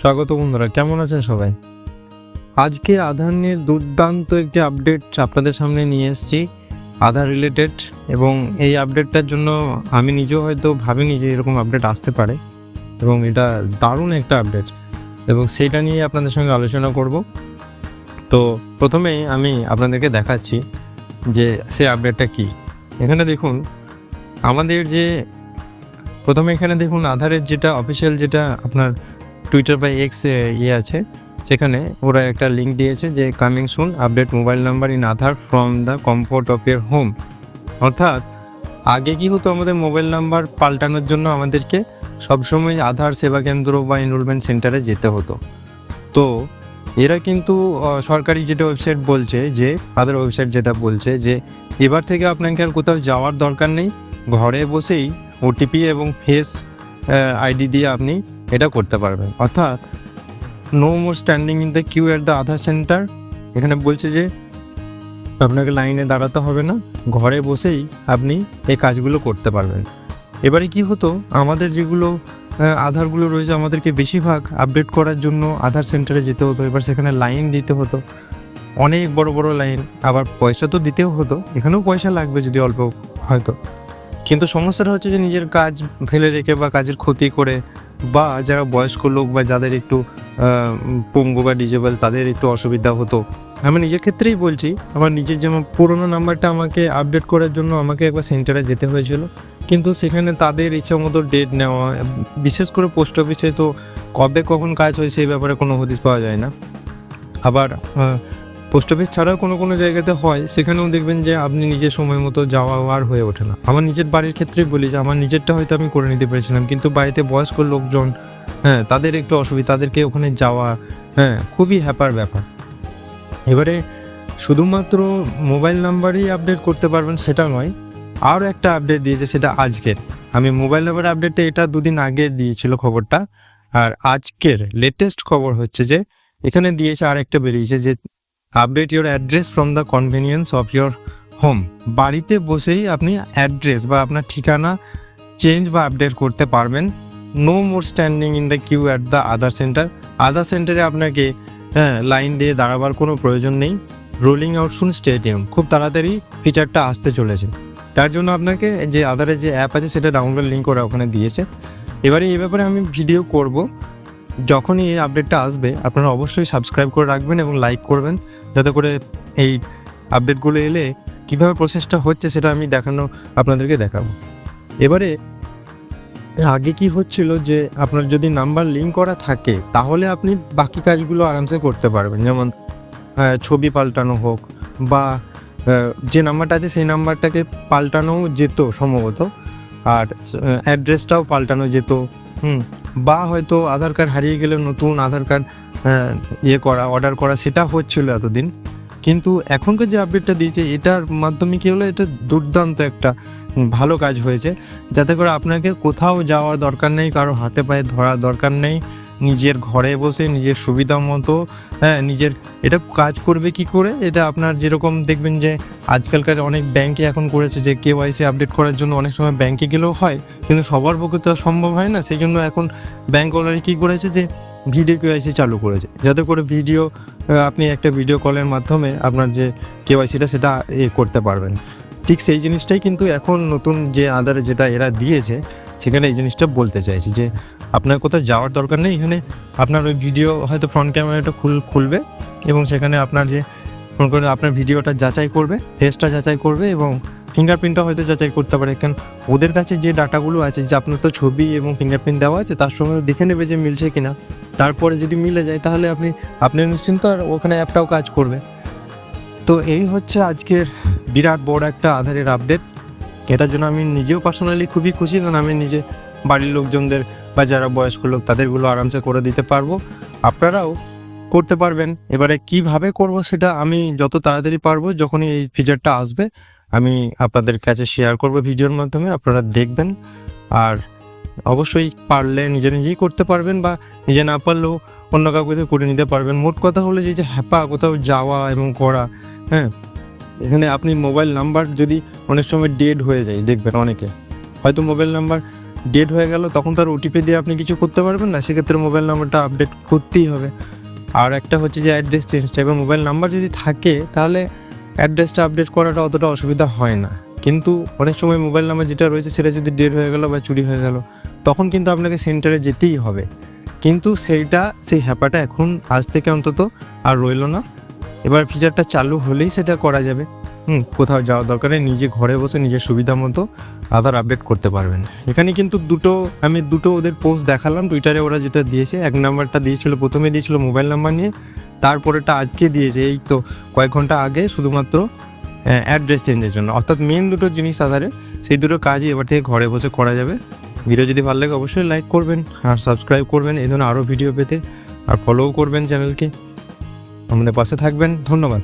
স্বাগত বন্ধুরা, কেমন আছেন সবাই? আজকে আধার নিয়ে দুর্দান্ত একটি আপডেট আপনাদের সামনে নিয়ে এসেছি, আধার রিলেটেড এবং এই আপডেটটার জন্য আমি নিজেও হয়তো ভাবিনি যে এরকম আপডেট আসতে পারে এবং এটা দারুণ একটা আপডেট এবং সেটা নিয়ে আপনাদের সঙ্গে আলোচনা করব। তো প্রথমেই আমি আপনাদেরকে দেখাচ্ছি যে সেই আপডেটটা কি। এখানে দেখুন, আমাদের যে প্রথমে এখানে দেখুন আধারের যেটা অফিসিয়াল যেটা আপনার টুইটার বা এক্স ইয়ে আছে, সেখানে ওরা একটা লিঙ্ক দিয়েছে যে coming soon update mobile number in Aadhaar from the comfort of your home অর্থাৎ আগে কি হতো আমাদের মোবাইল নাম্বার পাল্টানোর জন্য আমাদেরকে সবসময় আধার সেবা কেন্দ্র বা এনরোলমেন্ট সেন্টারে যেতে হতো। তো এরা কিন্তু সরকারি যেটা ওয়েবসাইট বলছে যে আধার ওয়েবসাইট যেটা বলছে যে, এবার থেকে আপনাকে আর কোথাও যাওয়ার দরকার নেই। ঘরে বসেই ওটিপি এবং ফেস আইডি দিয়ে আপনি এটা করতে পারবেন। অর্থাৎ no more standing in the queue at the Aadhaar centre এখানে বলছে যে, আপনাকে লাইনে দাঁড়াতে হবে না, ঘরে বসেই আপনি এই কাজগুলো করতে পারবেন। এবারে কি হতো, আমাদের যেগুলো আধারগুলো রয়েছে আমাদেরকে বেশিরভাগ আপডেট করার জন্য আধার সেন্টারে যেতে হতো, এবার সেখানে লাইন দিতে হতো। অনেক বড় বড় লাইন আবার পয়সা তো দিতেও হতো, এখানেও পয়সা লাগবে যদি অল্প হয়তো। কিন্তু সমস্যাটা হচ্ছে যে নিজের কাজ ফেলে রেখে বা কাজের ক্ষতি করে বা যারা বয়স্ক লোক বা যাদের একটু পঙ্গু বা ডিজেবল তাদের একটু অসুবিধা হতো। আমি নিজের ক্ষেত্রেই বলছি, আমার নিজের যেমন পুরোনো নাম্বারটা আমাকে আপডেট করার জন্য আমাকে একবার সেন্টারে যেতে হয়েছিল। কিন্তু সেখানে তাদের ইচ্ছা মতো ডেট নেওয়া, বিশেষ করে পোস্ট অফিসে তো কবে কখন কাজ হয় সেই ব্যাপারে কোনো হদিস পাওয়া যায় না। আবার পোস্ট অফিস ছাড়াও কোনো কোনো জায়গাতে হয়, সেখানেও দেখবেন যে আপনি নিজের সময় মতো যাওয়া আর হয়ে ওঠে না। আমার নিজের বাড়ির ক্ষেত্রেই বলি যে আমার নিজেরটা হয়তো আমি করে নিতে পেরেছিলাম, কিন্তু বাড়িতে বয়স্ক লোকজন হ্যাঁ তাদের একটু অসুবিধা, তাদেরকে ওখানে যাওয়া হ্যাঁ খুবই হ্যাপার ব্যাপার। এবারে শুধুমাত্র মোবাইল নাম্বারই আপডেট করতে পারবেন সেটা নয়, আরও একটা আপডেট দিয়েছে সেটা আজকের। আমি মোবাইল নাম্বার আপডেটটা এটা দুদিন আগে দিয়েছিল খবরটা, আর আজকের লেটেস্ট খবর হচ্ছে যে, এখানে দিয়েছে আর একটা বেরিয়েছে যে update your address from the convenience of your home বাড়িতে বসেই আপনি অ্যাড্রেস বা আপনার ঠিকানা চেঞ্জ বা আপডেট করতে পারবেন। No more standing in the queue at the Aadhaar centre Aadhaar সেন্টারে আপনাকে হ্যাঁ লাইন দিয়ে দাঁড়াবার কোনো প্রয়োজন নেই। রোলিং আউট শুন স্টেডিয়াম খুব তাড়াতাড়ি ফিচারটা আসতে চলেছে। তার জন্য আপনাকে যে আধারের যে অ্যাপ আছে সেটা ডাউনলোড লিঙ্ক করে ওখানে দিয়েছে। এবারে এই ব্যাপারে আমি ভিডিও করব। যখনই এই আপডেটটা আসবে, আপনারা অবশ্যই সাবস্ক্রাইব করে রাখবেন এবং লাইক করবেন, যাতে করে এই আপডেটগুলো এলে কীভাবে প্রসেসটা হচ্ছে সেটা আমি দেখানো আপনাদেরকে দেখাবো। এবারে, আগে কি হচ্ছিল যে আপনার যদি নাম্বার লিঙ্ক করা থাকে, তাহলে আপনি বাকি কাজগুলো আরামসে করতে পারবেন। যেমন ছবি পাল্টানো হোক বা যে নাম্বারটা আছে সেই নাম্বারটাকে পাল্টানো যেত সম্ভবত, আর অ্যাড্রেসটাও পাল্টানো যেত। হুম। বা হয়তো আধার কার্ড হারিয়ে গেলে নতুন আধার কার্ড ইয়ে করা অর্ডার করা, সেটা হচ্ছিল এতদিন। কিন্তু এখনকার যে আপডেটটা দিয়েছে, এটার মাধ্যমে কী হলো, এটা দুর্দান্ত একটা ভালো কাজ হয়েছে। যাতে করে আপনাকে কোথাও যাওয়ার দরকার নেই, কারও হাতে পায়ে ধরার দরকার নেই। নিজের ঘরে বসে নিজের সুবিধা মতো হ্যাঁ নিজের, এটা কাজ করবে কি করে? এটা আপনার যেরকম দেখবেন যে আজকালকার অনেক ব্যাংকে এখন করেছে যে কেওয়াইসি আপডেট করার জন্য অনেক সময় ব্যাংকে গেলেও হয়, কিন্তু সবার পক্ষে তো সম্ভব হয় না। সেই জন্য এখন ব্যাংকওয়ালারা কী করেছে যে ভিডিও কেওয়াইসি চালু করেছে। যাতে করে ভিডিও আপনি একটা ভিডিও কলের মাধ্যমে আপনার যে কেওয়াইসিটা সেটা এ করতে পারবেন। ঠিক সেই জিনিসটাই কিন্তু এখন নতুন যে আধারে যেটা এরা দিয়েছে, সেখানে এই জিনিসটা বলতে চাইছি যে আপনার কোথাও যাওয়ার দরকার নেই। এখানে আপনার ওই ভিডিও হয়তো ফ্রন্ট ক্যামেরাটা খুল খুলবে এবং সেখানে আপনার যে ফোন করে আপনার ভিডিওটা যাচাই করবে ফেসটা যাচাই করবে এবং ফিঙ্গারপ্রিন্টটা হয়তো যাচাই করতে পারে। কারণ ওদের কাছে যে ডাটাগুলো আছে, যে আপনার তো ছবি এবং ফিঙ্গারপ্রিন্ট দেওয়া আছে, তার সঙ্গে দেখে নেবে যে মিলছে কি না তারপরে যদি মিলে যায়, তাহলে আপনি আপনি নিশ্চিন্ত আর ওখানে অ্যাপটাও কাজ করবে। তো এই হচ্ছে আজকের বিরাট বড় একটা আধারের আপডেট এটার জন্য আমি নিজেও পার্সোনালি খুবই খুশি, কারণ আমি নিজে বাড়ির লোকজনদের বা যারা বয়স্ক লোক, তাদেরগুলো আরামসে করে দিতে পারব। আপনারাও করতে পারবেন। এবারে কীভাবে করব সেটা আমি যত তাড়াতাড়ি পারব, যখনই এই ফিচারটা আসবে, আমি আপনাদের কাছে শেয়ার করব ভিডিওর মাধ্যমে, আপনারা দেখবেন। আর অবশ্যই পারলে নিজে নিজেই করতে পারবেন বা নিজে না পারলেও অন্য কাউকে করে নিতে পারবেন। মোট কথা হলো যে যে হ্যাপা কোথাও যাওয়া এবং করা হ্যাঁ? এখানে আপনি মোবাইল নাম্বার যদি অনেক সময় ডেড হয়ে যায়, দেখবেন অনেকে। হয়তো মোবাইল নাম্বার ডেট হয়ে গেল, তখন তার ওটিপি দিয়ে আপনি কিছু করতে পারবেন না, সেক্ষেত্রে মোবাইল নাম্বারটা আপডেট করতেই হবে। আর একটা হচ্ছে যে অ্যাড্রেস চেঞ্জ টাইপের মোবাইল নাম্বার যদি থাকে, তাহলে অ্যাড্রেসটা আপডেট করাটা অতটা অসুবিধা হয় না। কিন্তু অনেক সময় মোবাইল নাম্বার যেটা রয়েছে, সেটা যদি ডেট হয়ে গেল বা চুরি হয়ে গেল, তখন কিন্তু আপনাকে সেন্টারে যেতেই হবে। কিন্তু সেইটা, সেই হ্যাপাটা এখন আজ থেকে অন্তত আর রইল না। এবার ফিচারটা চালু হলেই সেটা করা যাবে। হুম, কোথাও যাওয়ার দরকার নিজে ঘরে বসে নিজের সুবিধা মতো আধার আপডেট করতে পারবেন। এখানে কিন্তু দুটো, আমি দুটো ওদের পোস্ট দেখালাম টুইটারে ওরা যেটা দিয়েছে, এক নাম্বারটা দিয়েছিল, প্রথমে দিয়েছিল মোবাইল নাম্বার নিয়ে তারপরেটা আজকে দিয়েছে, এই তো কয়েক ঘণ্টা আগে শুধুমাত্র অ্যাড্রেস চেঞ্জের জন্য। অর্থাৎ মেন দুটো জিনিস আধারে, সেই দুটো কাজই এবার থেকে ঘরে বসে করা যাবে। ভিডিও যদি ভালো লাগে অবশ্যই লাইক করবেন, আর সাবস্ক্রাইব করবেন, এই ধরনের আরও ভিডিও পেতে, আর ফলোও করবেন চ্যানেলকে আমাদের পাশে থাকবেন, ধন্যবাদ।